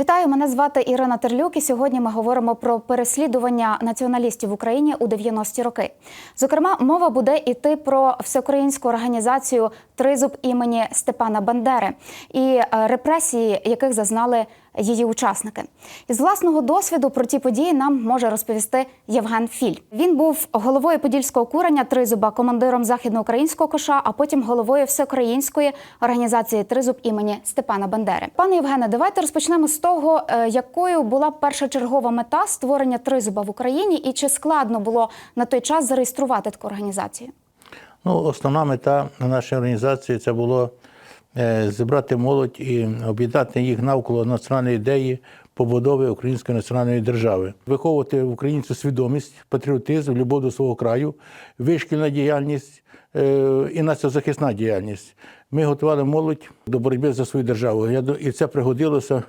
Вітаю, мене звати Ірина Терлюк. І сьогодні ми говоримо про переслідування націоналістів в Україні у 90-ті роки. Зокрема, мова буде йти про всеукраїнську організацію Тризуб імені Степана Бандери і е, репресії, яких зазнали її учасники. Із власного досвіду про ті події нам може розповісти Євген Філь. Він був головою подільського курення Тризуба, командиром західноукраїнського коша, а потім головою всеукраїнської організації Тризуб імені Степана Бандери. Пане Євгене, давайте розпочнемо з того, е, якою була першочергова мета створення Тризуба в Україні, і чи складно було на той час зареєструвати таку організацію? Ну, основна мета нашої організації це було зібрати молодь і об'єднати їх навколо національної ідеї побудови української національної держави, виховувати в українцю свідомість, патріотизм, любов до свого краю, вишкільна діяльність е, і націозахисна діяльність. Ми готували молодь до боротьби за свою державу. Я і це пригодилося.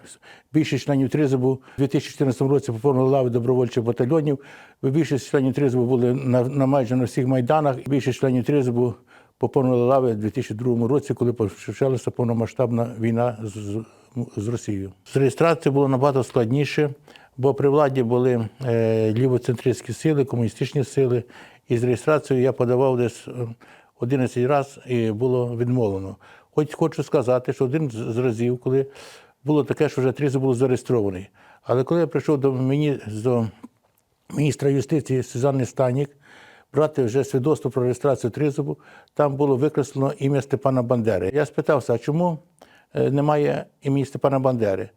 Більшість членів Тризубу у 2014 році поповнили лави добровольчих батальйонів. Більшість членів Тризубу були на, на майже на всіх майданах. Більшість членів Тризубу поповнили лави у 2002 році, коли почалася повномасштабна війна з, з, Росією. З реєстрацією було набагато складніше, бо при владі були е, лівоцентристські сили, комуністичні сили. І з реєстрацією я подавав десь е, 11 разів і було відмовлено. Хоч хочу сказати, що один з разів, коли було таке, що вже Тризуб був зареєстрований. Але коли я прийшов до мені до міністра юстиції Сюзанни Станік брати вже свідоцтво про реєстрацію Тризубу, там було викреслено ім'я Степана Бандери. Я спитався, а чому е, немає імені Степана Бандери?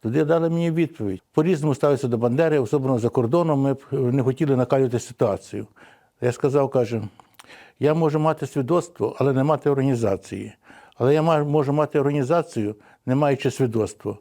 Тоді дали мені відповідь. По-різному ставиться до Бандери, особливо за кордоном. Ми б е, не хотіли накалювати ситуацію. Я сказав, каже, я можу мати свідоцтво, але не мати організації. Але я можу мати організацію, не маючи свідоцтво.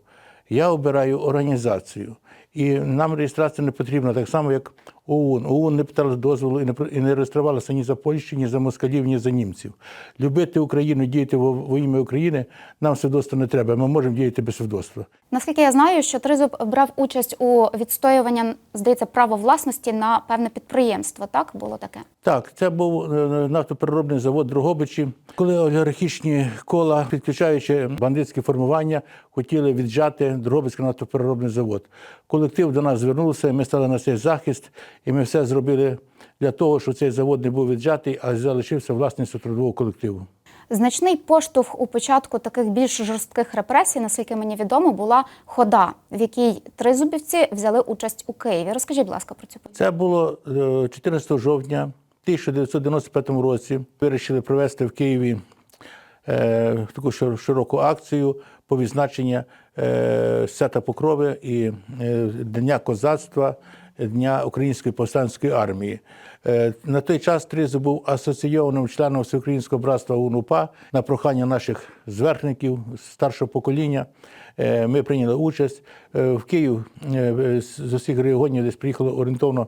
Я обираю організацію. І нам реєстрація не потрібна, так само, як ОУН. ОУН не питала дозволу і не, і не реєструвалася ні за Польщу, ні за москалів, ні за німців. Любити Україну, діяти во, во ім'я України нам свідоцтва не треба. Ми можемо діяти без свідоцтва. Наскільки я знаю, що Тризуб брав участь у відстоюванні, здається, права власності на певне підприємство. Так було таке. Так, це був е, нафтопереробний завод Дрогобичі. Коли олігархічні кола, підключаючи бандитські формування, хотіли віджати Дрогобицький нафтопереробний завод. Колектив до нас звернувся, ми стали на цей захист, і ми все зробили для того, щоб цей завод не був віджатий, а залишився власністю трудового колективу. Значний поштовх у початку таких більш жорстких репресій, наскільки мені відомо, була хода, в якій тризубівці взяли участь у Києві. Розкажіть, будь ласка, про цю подію. Це було е, 14 жовтня 1995 році. Вирішили провести в Києві е, таку широку акцію по відзначенню е, свята Покрови і е, Дня козацтва, Дня Української повстанської армії. Е, На той час Тризуб був асоційованим членом Всеукраїнського братства УНУПА на прохання наших зверхників старшого покоління. Ми прийняли участь в Київ з усіх регіонів десь приїхало орієнтовно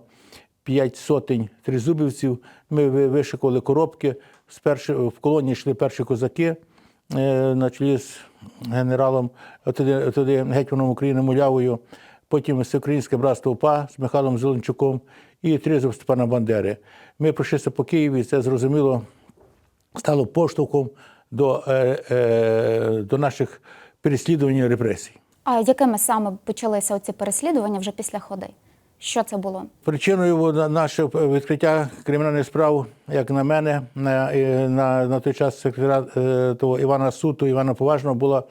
5 сотень тризубівців. Ми вишикували коробки. Спершу в колонії йшли перші козаки на чолі з генералом, тоді, тоді гетьманом України Мулявою, потім Всеукраїнське братство УПА з Михайлом Зеленчуком і тризуб Степана Бандери. Ми пройшлися по Києві, і це зрозуміло стало поштовхом до, е, е, до наших переслідувань і репресій. А якими саме почалися оці переслідування вже після ходи? Що це було? Причиною було наше відкриття кримінальних справ, як на мене, на, е, на, на той час секретаря е, того Івана Суту, Івана Поважного, була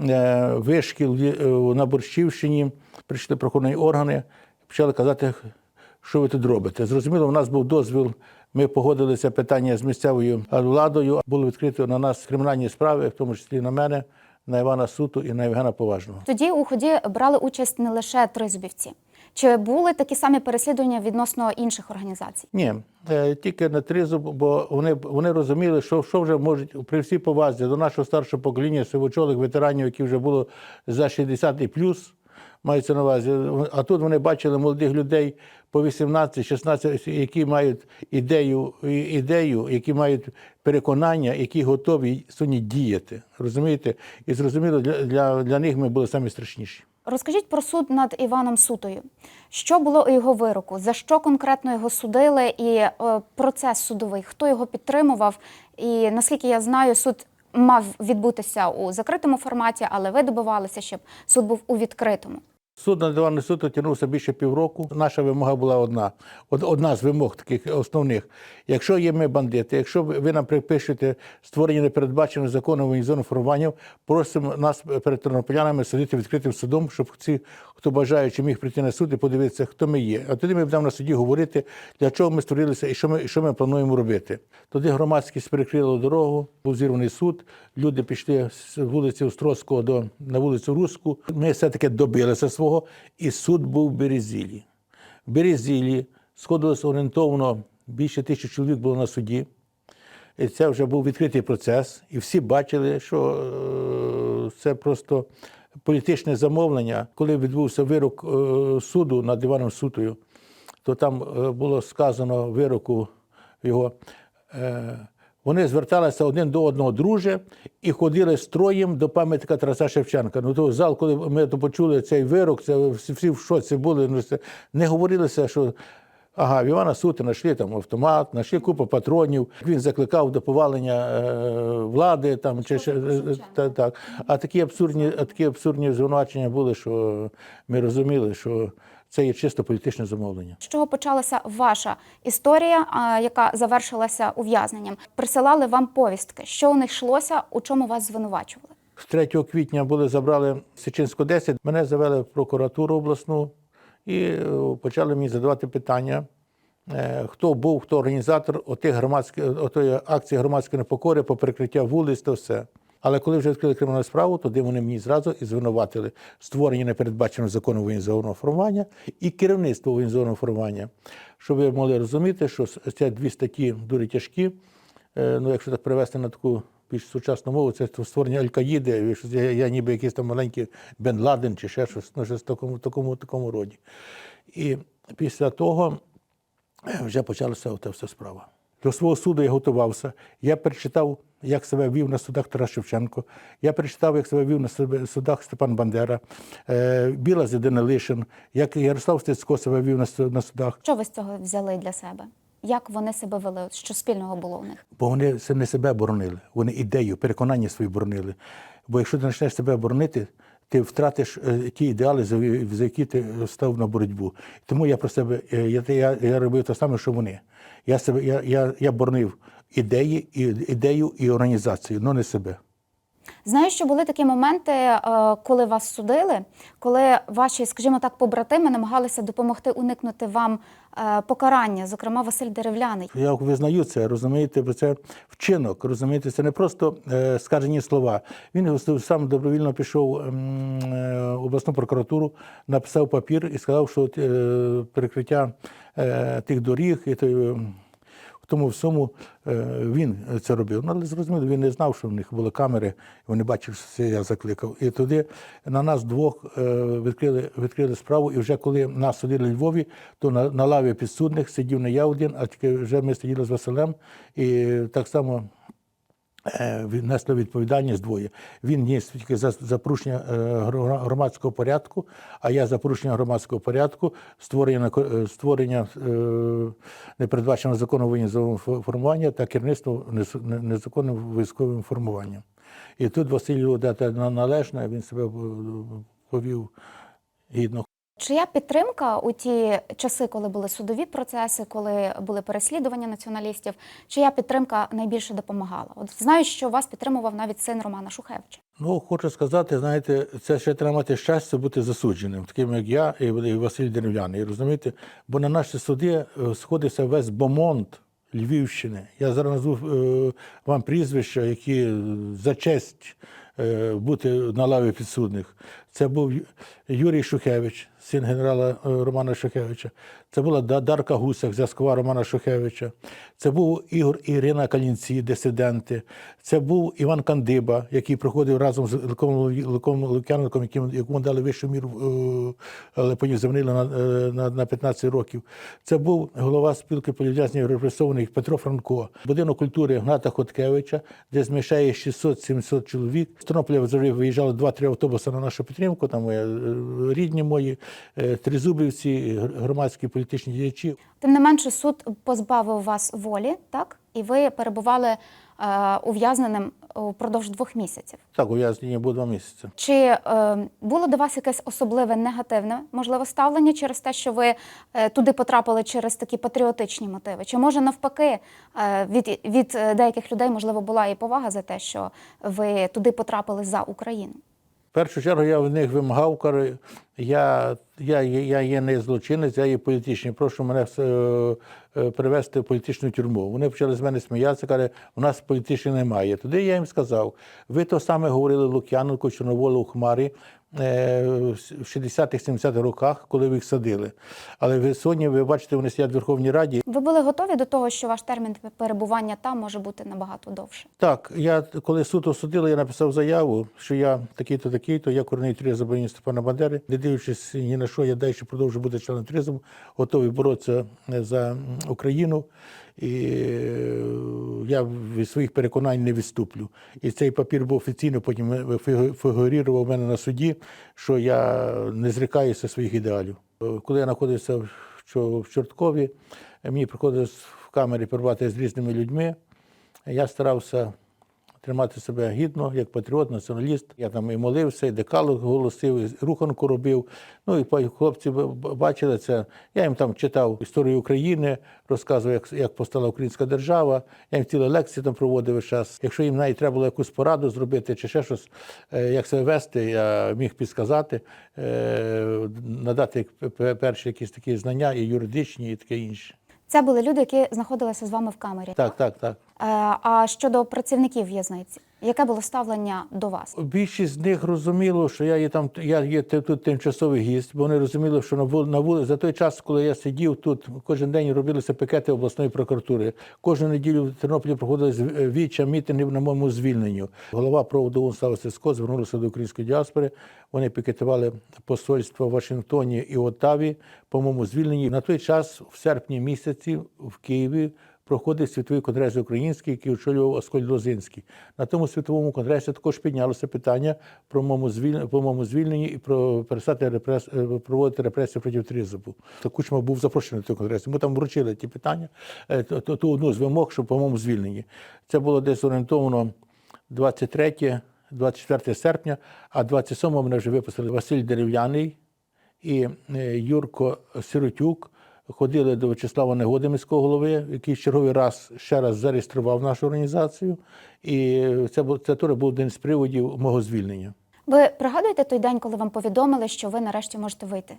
е, вишкіл е, на Борщівщині, прийшли правоохоронні органи, почали казати, що ви тут робите. Зрозуміло, у нас був дозвіл. Ми погодилися питання з місцевою владою. Було відкрито на нас кримінальні справи, в тому числі на мене, на Івана Суту і на Євгена Поважного. Тоді у ході брали участь не лише тризубівці. Чи були такі самі переслідування відносно інших організацій? Ні, е, тільки на тризуб, бо вони, вони розуміли, що, що вже можуть при всій повазі до нашого старшого покоління сивочолих ветеранів, які вже було за 60 і плюс, мається на увазі. А тут вони бачили молодих людей по 18-16, які мають ідею, ідею, які мають переконання, які готові сьогодні діяти. Розумієте? І зрозуміло, для, для, для них ми були самі страшніші. Розкажіть про суд над Іваном Сутою. Що було у його вироку? За що конкретно його судили? І е, процес судовий, хто його підтримував? І наскільки я знаю, суд мав відбутися у закритому форматі, але ви добивалися, щоб суд був у відкритому. Суд на диванний суд тягнувся більше півроку. Наша вимога була одна. Од- Одна з вимог таких основних. Якщо є ми бандити, якщо ви нам припишете створення непередбаченого законом воєнізованого формування, просимо нас перед тернополянами сидіти відкритим судом, щоб ці, хто бажаючи, міг прийти на суд і подивитися, хто ми є. А тоді ми будемо на суді говорити, для чого ми створилися і що ми, і що ми плануємо робити. Тоді громадськість перекрила дорогу, був зірваний суд. Люди пішли з вулиці Острозького до на вулицю Руську. Ми все-таки добилися свого, і суд був в Березілі. В Березілі сходилося орієнтовно більше тисячі чоловік було на суді. І це вже був відкритий процес, і всі бачили, що е, це просто політичне замовлення. Коли відбувся вирок е, суду над Іваном Сутою, то там е, було сказано вироку його. Вони зверталися один до одного друже і ходили строєм до пам'ятника Тараса Шевченка. Ну то зал, коли ми то почули цей вирок, це всі в шоці були. Ну, це не говорилося, що Ага, в Івана Сути знайшли там автомат, знайшли купу патронів. Він закликав до повалення е, влади там чи ще е, та, так. А такі абсурдні, такі абсурдні звинувачення були, що ми розуміли, що це є чисто політичне замовлення. З чого почалася ваша історія, яка завершилася ув'язненням? Присилали вам повістки, що у них йшлося, у чому вас звинувачували? 3 квітня були забрали Сичинську 10, мене завели в прокуратуру обласну і е, почали мені задавати питання. е, Хто був, хто організатор отих громадських акції громадської непокори по перекриття вулиць та все. Але коли вже відкрили кримінальну справу, тоді вони мені зразу і звинуватили створення непередбаченого закону воєнізованого формування і керівництво воєнізованого формування. Щоб ви могли розуміти, що це дві статті дуже тяжкі. Е, Ну, якщо так перевести на таку більш сучасну мову, це створення Аль-Каїди, я, я ніби якийсь там маленький Бен Ладен чи ще щось, ну, щось в такому, такому, такому роді. І після того е, вже почалася ота вся справа. До свого суду я готувався. Я перечитав, як себе вів на судах Тарас Шевченко. Я перечитав, як себе вів на судах Степан Бандера, е, Біла Зідина Лишин, як Ярослав Стецько себе вів на на судах. Що ви з цього взяли для себе? Як вони себе вели? Що спільного було у них? Бо вони це не себе боронили, вони ідею, переконання свої боронили. Бо якщо ти почнеш себе боронити, ти втратиш е, ті ідеали, за, які ти став на боротьбу. Тому я про себе е, я, я, я робив те саме, що вони. Я себе я, я, я боронив ідеї, і, ідею і організацію, але не себе. Знаю, що були такі моменти, е, коли вас судили, коли ваші, скажімо так, побратими намагалися допомогти уникнути вам е, покарання, зокрема Василь Деревляний. Я визнаю це, розумієте, бо це вчинок, розумієте, це не просто е, скажені слова. Він сам добровільно пішов ем, в обласну прокуратуру, написав папір і сказав, що перекриття тих доріг і е, в тому всьому е, він це робив. Ну, але зрозуміло, він не знав, що в них були камери, вони бачили, що це я закликав. І туди на нас двох е, відкрили, відкрили справу. І вже коли нас судили в Львові, то на, на лаві підсудних сидів не я один, а тільки вже ми сиділи з Василем. І так само е, відповідальність двоє. Він ніс тільки за, за порушення е, громадського порядку, а я за порушення громадського порядку, створення, е, створення непередбаченого законом воєнного формування та керівництво незаконним військовим формуванням. І тут Василю дати належне, він себе повів гідно. Чия підтримка у ті часи, коли були судові процеси, коли були переслідування націоналістів, чия підтримка найбільше допомагала? От знаю, що вас підтримував навіть син Романа Шухевича. Ну, хочу сказати, знаєте, це ще треба мати щастя бути засудженим, таким як я і Василь Дерев'яний, розумієте? Бо на наші суди е, сходився весь бомонд Львівщини. Я зараз назву е, вам прізвища, які за честь е, бути на лаві підсудних. Це був Юрій Шухевич, син генерала е, Романа Шухевича. Це була Да- Дарка Гусак, зв'язкова Романа Шухевича. Це був Ігор Ірина Калінці, дисиденти. Це був Іван Кандиба, який проходив разом з Луком Лук'яником, якому дали вищу міру, е, але потім звільнили на, е, на, на 15 років. Це був голова спілки політв'язнів репресованих Петро Франко, будинок культури Гната Хоткевича, де змішає 600-700 чоловік. З Тернополя виїжджали 2-3 автобуси на нашу підтримку. Підтримку, там е, рідні мої, е, тризубівці, громадські політичні діячі. Тим не менше, суд позбавив вас волі, так? І ви перебували е, ув'язненим упродовж двох місяців. Так, ув'язнення було два місяці. Чи е, було до вас якесь особливе негативне можливо ставлення через те, що ви е, туди потрапили через такі патріотичні мотиви? Чи може навпаки е, від, від е, деяких людей можливо була і повага за те, що ви туди потрапили за Україну? В першу чергу я в них вимагав, кажу, я, я, я, є не злочинець, я є політичний. Прошу мене е, е, перевести в політичну тюрму. Вони почали з мене сміятися, каже, у нас політичних немає. Туди я їм сказав, ви то саме говорили Лук'яненко, Чорноволу Хмарі в 60-х-70-х роках, коли ви їх садили. Але ви сьогодні, ви бачите, вони сидять в Верховній Раді. Ви були готові до того, що ваш термін перебування там може бути набагато довше? Так, я коли суд осудили, я написав заяву, що я такий-то, такий-то, я корінний тризу боїн Степана Бандери. Не дивлячись ні на що, я далі продовжую бути членом тризу, готовий боротися за Україну. І е, я від своїх переконань не відступлю. І цей папір був офіційно потім фігу- фігурував у мене на суді, що я не зрікаюся своїх ідеалів. Е, Коли я знаходився в Чорткові, мені приходилось в камері перебувати з різними людьми. Я старався тримати себе гідно, як патріот, націоналіст. Я там і молився, і декалог голосив, і руханку робив. Ну і хлопці бачили це. Я їм там читав історію України, розказував, як, як постала українська держава. Я їм цілі лекції там проводив весь час. Якщо їм навіть треба було якусь пораду зробити чи ще щось, е, як себе вести, я міг підсказати, е, надати перші якісь такі знання, і юридичні, і таке інше. Це були люди, які знаходилися з вами в камері. Так, так, так. Е, А щодо працівників в'язниці, яке було ставлення до вас? Більшість з них розуміло, що я є там, я є тут тимчасовий гість, бо вони розуміли, що на вул- на вулиці за той час, коли я сидів тут, кожен день робилися пікети обласної прокуратури. Кожну неділю в Тернополі проходили е, віча мітингів на моєму звільненню. Голова проводу Слава Сиско звернулася до української діаспори. Вони пікетували посольство в Вашингтоні і Оттаві по моєму звільненні. На той час, в серпні місяці, в Києві проходив світовий конгрес український, який очолював Осколь Лозинський. На тому світовому конгресі також піднялося питання про моєму звільненні, і про перестати репрес, е, проводити репресії проти тризубу. То Кучма був запрошений на той конгрес. Ми там вручили ті питання, е, ту, ту- ту одну з вимог, що по моєму звільненні. Це було десь орієнтовано 23 24 серпня, а 27 мене вже випустили Василь Дерев'яний і е, Юрко Сиротюк ходили до Вячеслава Негоди, міського голови, який черговий раз ще раз зареєстрував нашу організацію. І це, це теж був один з приводів мого звільнення. Ви пригадуєте той день, коли вам повідомили, що ви нарешті можете вийти?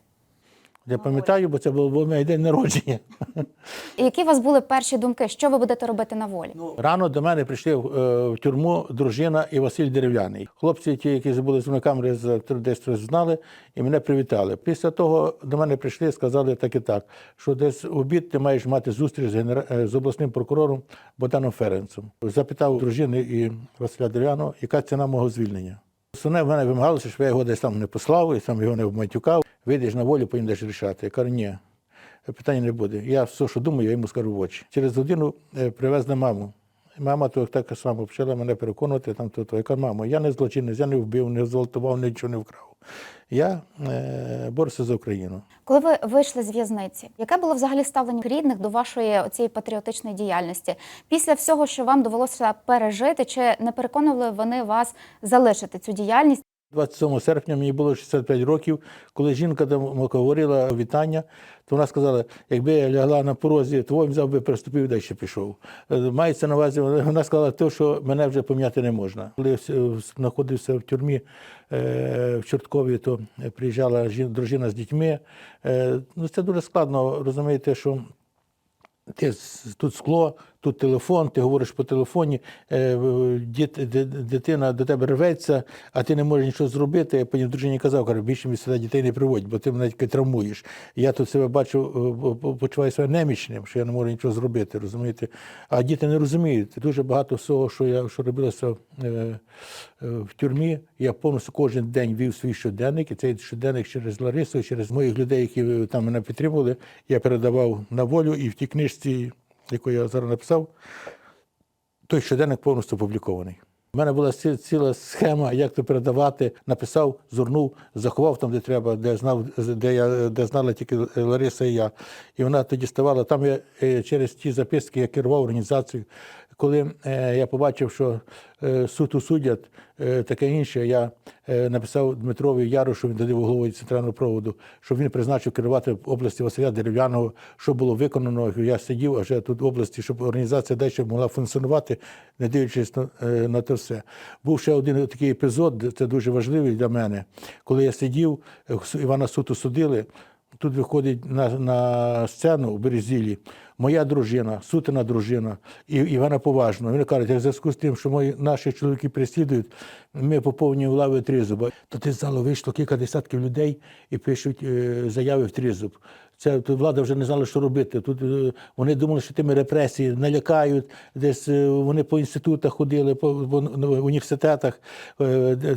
Я пам'ятаю, бо це був мій день народження. Які у вас були перші думки, що ви будете робити на волі? Рано до мене прийшли в, е, в тюрму дружина і Василь Дерев'яний. Хлопці, ті, які були з камери, з десь знали, і мене привітали. Після того до мене прийшли і сказали так і так, що десь в обід ти маєш мати зустріч з, генера... е, з обласним прокурором Богданом Ференцем. Запитав дружини і Василя Дерев'яного, яка ціна мого звільнення. Основне в мене вимагалося, щоб я його десь там не послав і сам його не вматюкав. Вийдеш на волю, потім десь рішати. Я кажу, ні, питання не буде. Я все, що думаю, я йому скажу в очі. Через годину е, привезли маму. Мама то так само почала мене переконувати, там то, то. Я кажу, мамо, я не злочинець, я не вбив, не зґвалтував, нічого не вкрав. Я е, борюся за Україну. Коли ви вийшли з в'язниці, яке було взагалі ставлення рідних до вашої цієї патріотичної діяльності? Після всього, що вам довелося пережити, чи не переконували вони вас залишити цю діяльність? 27 серпня мені було 65 років. Коли жінка говорила вітання, то вона сказала, якби я лягла на порозі, то взяв би переступив і далі пішов. Е, Мається на увазі, вона сказала те, що мене вже пом'яти не можна. Коли я знаходився в тюрмі е, в Чорткові, то приїжджала дружина з дітьми. Е, Ну, це дуже складно розумієте, що тут скло, тут телефон, ти говориш по телефоні, е, дитина до тебе рветься, а ти не можеш нічого зробити. Я потім дружині казав, каже, більше мені сюди дітей не приводь, бо ти мене тільки травмуєш. Я тут себе бачу, е, почуваю себе немічним, що я не можу нічого зробити, розумієте? А діти не розуміють. Дуже багато всього, що я що робилося е, в тюрмі. Я повністю кожен день вів свій щоденник, і цей щоденник через Ларису, через моїх людей, які там мене підтримували, я передавав на волю і в тій книжці, яку я зараз написав, той щоденник повністю опублікований. У мене була ціла схема, як це передавати. Написав, зурнув, заховав там, де треба, де знав, де я де знала тільки Лариса і я. І вона тоді ставала. Там я е, через ті записки я керував організацією. Коли е, я побачив, що е, суд усудять, е, таке інше, я написав Дмитрові Ярошу, він тоді був головою центрального проводу, щоб він призначив керувати області Василя Дерев'яного, що було виконано. Я сидів аж тут в області, щоб організація далі могла функціонувати, не дивлячись на, на те все. Був ще один такий епізод, це дуже важливий для мене. Коли я сидів, Івана Суту судили. Тут виходить на, на сцену у Березілі моя дружина, сутина дружина і Івана Поважного. Вони кажуть, в зв'язку з тим, що мої, наші чоловіки переслідують, ми поповнюємо лави Тризуба. То ти з залу вийшло кілька десятків людей і пишуть е, заяви в Тризуб. Це тут влада вже не знала, що робити. Тут е, вони думали, що тими репресії налякають. Десь е, вони по інститутах ходили, по, ну, університетах,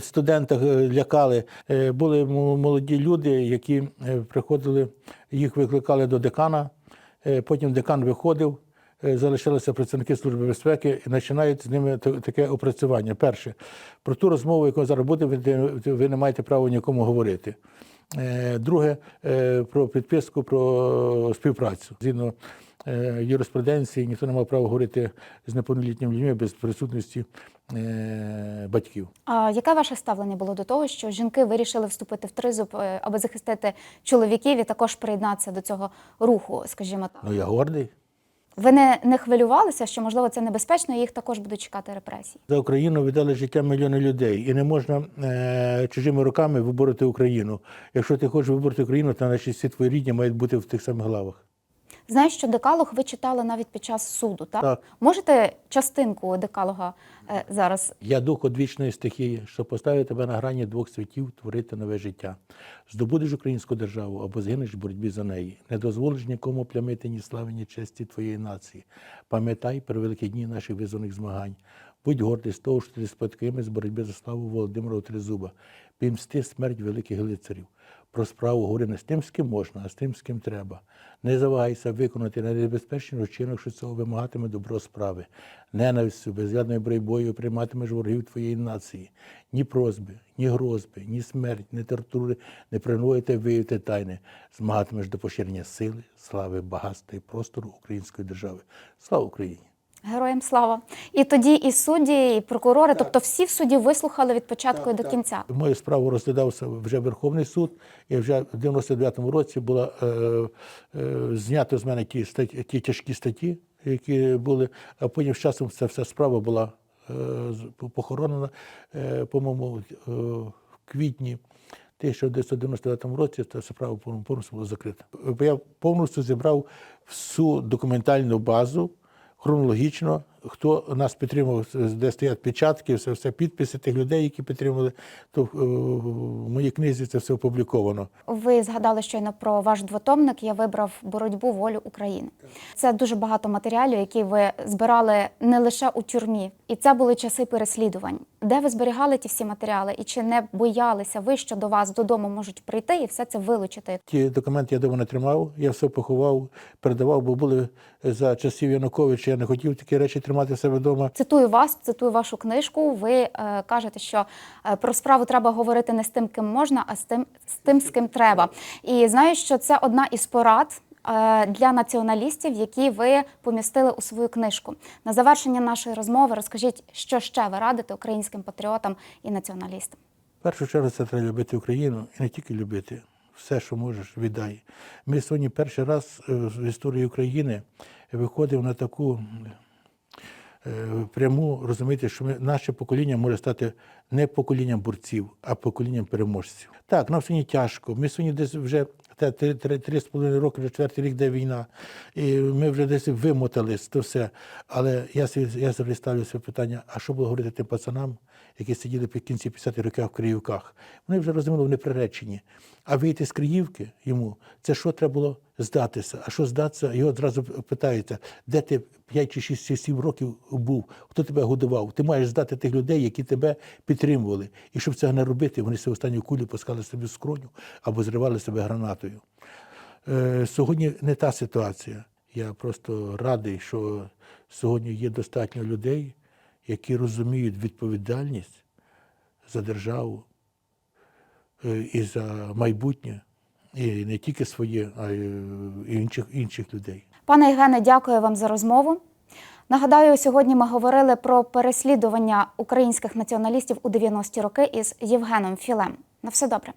студентах лякали. Були молоді люди, які приходили, їх викликали до декана. Е, Потім декан виходив, е, залишилися працівники Служби безпеки і починають з ними таке опрацювання. Перше, про ту розмову, яку зараз буде, ви, не маєте права нікому говорити. Е, Друге, про підписку про співпрацю. Згідно юриспруденції, ніхто не мав права говорити з неповнолітніми людьми без присутності е, батьків. А яке ваше ставлення було до того, що жінки вирішили вступити в тризуб, е, аби захистити чоловіків і також приєднатися до цього руху, скажімо так? Ну я гордий. Ви не, не хвилювалися, що можливо це небезпечно, і їх також будуть чекати репресії? За Україну віддали життя мільйони людей, і не можна е, чужими руками вибороти Україну. Якщо ти хочеш вибороти Україну, то значить всі твої рідні мають бути в тих самих главах. Знаю, що декалог ви читали навіть під час суду, так? Так. Можете частинку декалога е, зараз? Я дух одвічної стихії, що поставить тебе на грані двох світів творити нове життя. Здобудеш українську державу або згинеш в боротьбі за неї. Не дозволиш нікому плямити ні слави, ні честі твоєї нації. Пам'ятай про великі дні наших визвольних змагань. Будь гордий з того, що ти спадкоємець з боротьби за славу Володимира Тризуба. Пімсти смерть великих лицарів. Про справу говори не з тим, з ким можна, а з тим, з ким треба. Не завагайся виконати найнебезпечніший вчинок, що цього вимагатиме добро справи. Ненавистю, безрядною боротьбою прийматимеш ворогів твоєї нації. Ні просьби, ні грозби, ні смерть, ні тортури не принудите виявити тайни. Змагатимеш до поширення сили, слави, багатства і простору української держави. Слава Україні! Героям слава! І тоді і судді, і прокурори, тобто всі в суді вислухали від початку і до кінця. Мою справу розглядався вже Верховний суд, і вже в 99-му році було е, е, знято з мене ті, статті, ті тяжкі статті, які були, а потім з часом ця вся справа була е, похоронена, е, по-моєму, е, в квітні. 1999 році ця справа повністю була закрита. Я повністю зібрав всю документальну базу хронологічно, хто нас підтримував, де стоять печатки, все, все підписи тих людей, які підтримували, то е, в моїй книзі це все опубліковано. Ви згадали щойно про ваш двотомник. Я вибрав боротьбу волю України. Це дуже багато матеріалів, які ви збирали не лише у тюрмі, і це були часи переслідувань. Де ви зберігали ті всі матеріали, і чи не боялися ви, що до вас додому можуть прийти і все це вилучити? Ті документи я дома не тримав, я все поховав, передавав, бо були за часів Януковича, я не хотів такі речі тримати в себе вдома. Цитую вас, цитую вашу книжку. Ви е, кажете, що е, про справу треба говорити не з тим, ким можна, а з тим, з тим, з ким треба. І знаю, що це одна із порад. е, Для націоналістів, які ви помістили у свою книжку, на завершення нашої розмови розкажіть, що ще ви радите українським патріотам і націоналістам. В першу чергу це треба любити Україну і не тільки любити. Все, що можеш, віддай. Ми сьогодні перший раз е, в історії України виходимо на таку пряму, розумієте, що ми, наше покоління може стати не поколінням борців, а поколінням переможців. Так, нам сьогодні тяжко. Ми сьогодні десь вже три, з половиною роки, вже четвертий рік, де війна, і ми вже десь вимотались, то все. Але я, я завжди ставлю собі питання: а що було говорити тим пацанам, які сиділи в кінці 50-х років в Криївках? Вони вже розуміли, вони приречені. А вийти з Криївки йому, це що треба було здатися? А що здатися? Його одразу питаються, де ти 5 чи 6 чи 7 років був, хто тебе годував? Ти маєш здати тих людей, які тебе підтримували. І щоб цього не робити, вони себе останню кулю пускали собі в скроню або зривали себе гранатою. Е, Сьогодні не та ситуація. Я просто радий, що сьогодні є достатньо людей, які розуміють відповідальність за державу е, і за майбутнє, і не тільки своє, а й е, інших, інших людей. Пане Євгене, дякую вам за розмову. Нагадаю, сьогодні ми говорили про переслідування українських націоналістів у 90-ті роки із Євгеном Філем. На все добре.